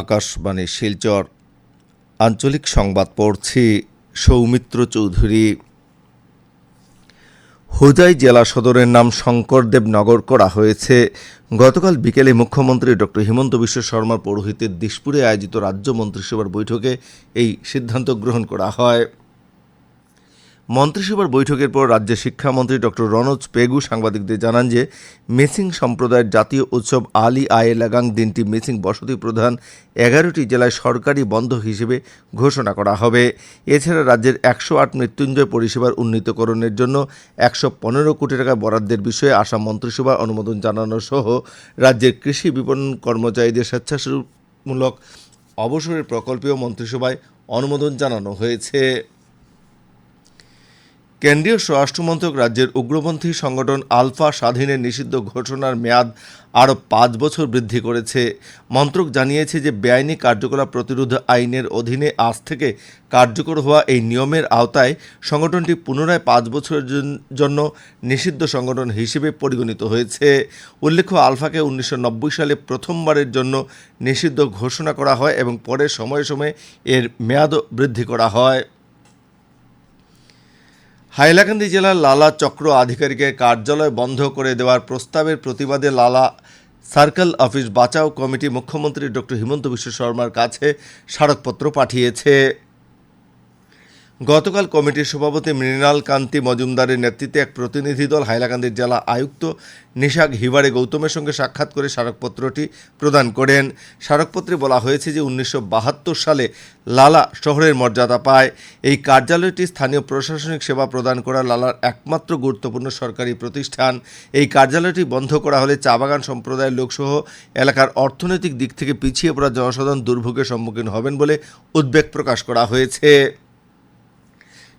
আকাশবাণী শিলচর। আঞ্চলিক সংবাদ পড়ছি সৌমিত্র চৌধুরী। হোজাই জেলা সদরের নাম শঙ্করদেব নগর করা হয়েছে। গতকাল বিকেলে মুখ্যমন্ত্রী ডক্টর হিমন্ত বিশ্ব শর্মার পৌরোহিত্যে দিশপুরে আয়োজিত রাজ্য মন্ত্রিসভার বৈঠকে এই সিদ্ধান্ত গ্রহণ করা হয়। মন্ত্রিসভার বৈঠকের পর রাজ্যের শিক্ষামন্ত্রী ডক্টর রনোজ পেগু সাংবাদিকদের জানান যে, মেসিং সম্প্রদায়ের জাতীয় উৎসব আলি আয়ে লাগাং দিনটি মেসিং বসতি প্রধান এগারোটি জেলায় সরকারি বন্ধ হিসেবে ঘোষণা করা হবে। এছাড়া রাজ্যের একশো আট মৃত্যুঞ্জয় পরিষেবার উন্নীতকরণের জন্য একশো পনেরো কোটি টাকা বরাদ্দের বিষয়ে আসাম মন্ত্রিসভা অনুমোদন জানানো সহ রাজ্যের কৃষি বিপণন কর্মচারীদের স্বেচ্ছাসেবমূলক অবসরের প্রকল্পেও মন্ত্রিসভায় অনুমোদন জানানো হয়েছে। কেন্দ্রীয় স্বরাষ্ট্রমন্ত্রক রাজ্যের উগ্রপন্থী সংগঠন আলফা স্বাধীনের নিষিদ্ধ ঘোষণার মেয়াদ আরও পাঁচ বছর বৃদ্ধি করেছে। মন্ত্রক জানিয়েছে যে বেআইনি কার্যকলাপ প্রতিরোধ আইনের অধীনে আজ থেকে কার্যকর হওয়া এই নিয়মের আওতায় সংগঠনটি পুনরায় পাঁচ বছরের জন্য নিষিদ্ধ সংগঠন হিসেবে পরিগণিত হয়েছে। উল্লেখ্য, আলফাকে উনিশশো নব্বই সালে প্রথমবারের জন্য নিষিদ্ধ ঘোষণা করা হয় এবং পরে সময়ে সময়ে এর মেয়াদও বৃদ্ধি করা হয়। হাইলাকান্দি জেলার লালা চক্র আধিকারিকের কার্যালয় বন্ধ করে দেওয়ার প্রস্তাবের প্রতিবাদে লালা সার্কেল অফিস বাঁচাও কমিটি মুখ্যমন্ত্রী ডক্টর হিমন্ত বিশ্ব শর্মার কাছে স্মারকপত্র পাঠিয়েছে। গতকাল কমিটির সভাপতি মৃণাল কান্তি মজুমদারের নেতৃত্বে এক প্রতিনিধি দল হাইলাকান্দির জেলা আয়ুক্ত নিশাক হিবারে গৌতমের সঙ্গে সাক্ষাৎ করে স্মারকপত্রটি প্রদান করেন। স্মারকপত্রে বলা হয়েছে যে উনিশশো বাহাত্তর সালে লালা শহরের মর্যাদা পায়। এই কার্যালয়টি স্থানীয় প্রশাসনিক সেবা প্রদান করা লালার একমাত্র গুরুত্বপূর্ণ সরকারি প্রতিষ্ঠান। এই কার্যালয়টি বন্ধ করা হলে চা বাগান সম্প্রদায়ের লোকসহ এলাকার অর্থনৈতিক দিক থেকে পিছিয়ে পড়া জনসাধারণ দুর্ভোগের সম্মুখীন হবেন বলে উদ্বেগ প্রকাশ করা হয়েছে।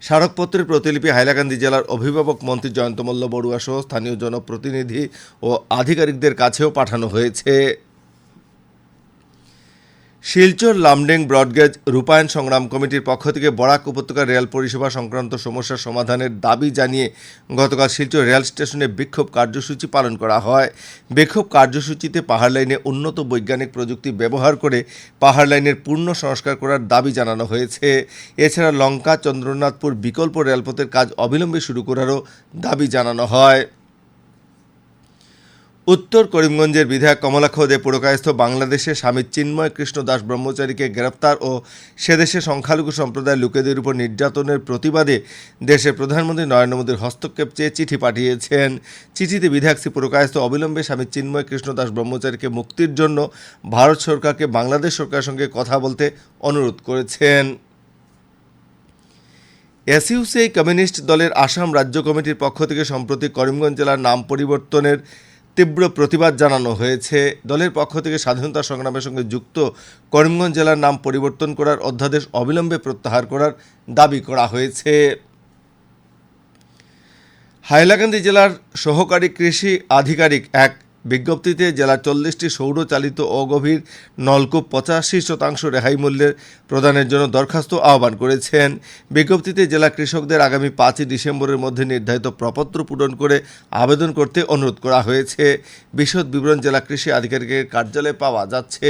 স্মারকপত্রের প্রতিলিপি হাইলাকান্দি জেলার অভিভাবক মন্ত্রী জয়ন্ত বড়ুয়া সহ স্থানীয় জনপ্রতিনিধি ও আধিকারিকদের কাছেও পাঠানো হয়েছে। শিলচর লামডেং ব্রডগেজ রূপায়ণ সংগ্রাম কমিটির পক্ষ থেকে বরাক উপত্যকার রেল পরিষেবা সংক্রান্ত সমস্যা সমাধানের দাবি জানিয়ে গতকাল শিলচর রেল স্টেশনে বিক্ষোভ কার্যসূচি পালন করা হয়। বিক্ষোভ কার্যসূচিতে পাহাড় লাইনে উন্নত বৈজ্ঞানিক প্রযুক্তি ব্যবহার করে পাহাড় লাইনের পূর্ণ সংস্কার করার দাবি জানানো হয়েছে। এছাড়া লঙ্কা, চন্দ্রনাথপুর বিকল্প রেলপথের কাজ অবিলম্বে শুরু করারও দাবি জানানো হয়। উত্তর করিমগঞ্জের বিধায়ক কমলাক্ষ দে পুরকায়স্থ বাংলাদেশে স্বামী চিন্ময় কৃষ্ণ দাস ব্রহ্মচারীকে গ্রেপ্তার ও সেদেশে সংখ্যালঘু সম্প্রদায়ের লোকেদের উপর নির্যাতনের প্রতিবাদে দেশের প্রধানমন্ত্রী নরেন্দ্র মোদীর হস্তক্ষেপ চেয়ে চিঠি পাঠিয়েছেন। চিঠিতে বিধায়ক শ্রী পুরকায়স্থ অবিলম্বে স্বামী চিন্ময় কৃষ্ণ দাস ব্রহ্মচারীকে মুক্তির জন্য ভারত সরকারকে বাংলাদেশ সরকারের সঙ্গে কথা বলতে অনুরোধ করেছেন। এসইউসিআই কমিউনিস্ট দলের আসাম রাজ্য কমিটির পক্ষ থেকে সম্প্রতি করিমগঞ্জ জেলার নাম পরিবর্তনের তীব্র প্রতিবাদ জানানো হয়েছে। দলের পক্ষ থেকে স্বাধীনতা সংগ্রামের সঙ্গে যুক্ত করিমগঞ্জ জেলার নাম পরিবর্তন করার অধ্যাদেশ অবিলম্বে প্রত্যাহার করার দাবি করা হয়েছে। হাইলাকান্দি জেলার সহকারী কৃষি আধিকারিক এক বিজ্ঞপ্তিতে জেলা চল্লিশটি সৌরচালিত অগভীর নলকূপ পঁচাশি শতাংশ রেহাই মূল্যের প্রদানের জন্য দরখাস্ত আহ্বান করেছেন। বিজ্ঞপ্তিতে জেলা কৃষকদের আগামী পাঁচই ডিসেম্বরের মধ্যে নির্ধারিত প্রপত্র পূরণ করে আবেদন করতে অনুরোধ করা হয়েছে। বিশদ বিবরণ জেলা কৃষি আধিকারিকের কার্যালয়ে পাওয়া যাচ্ছে।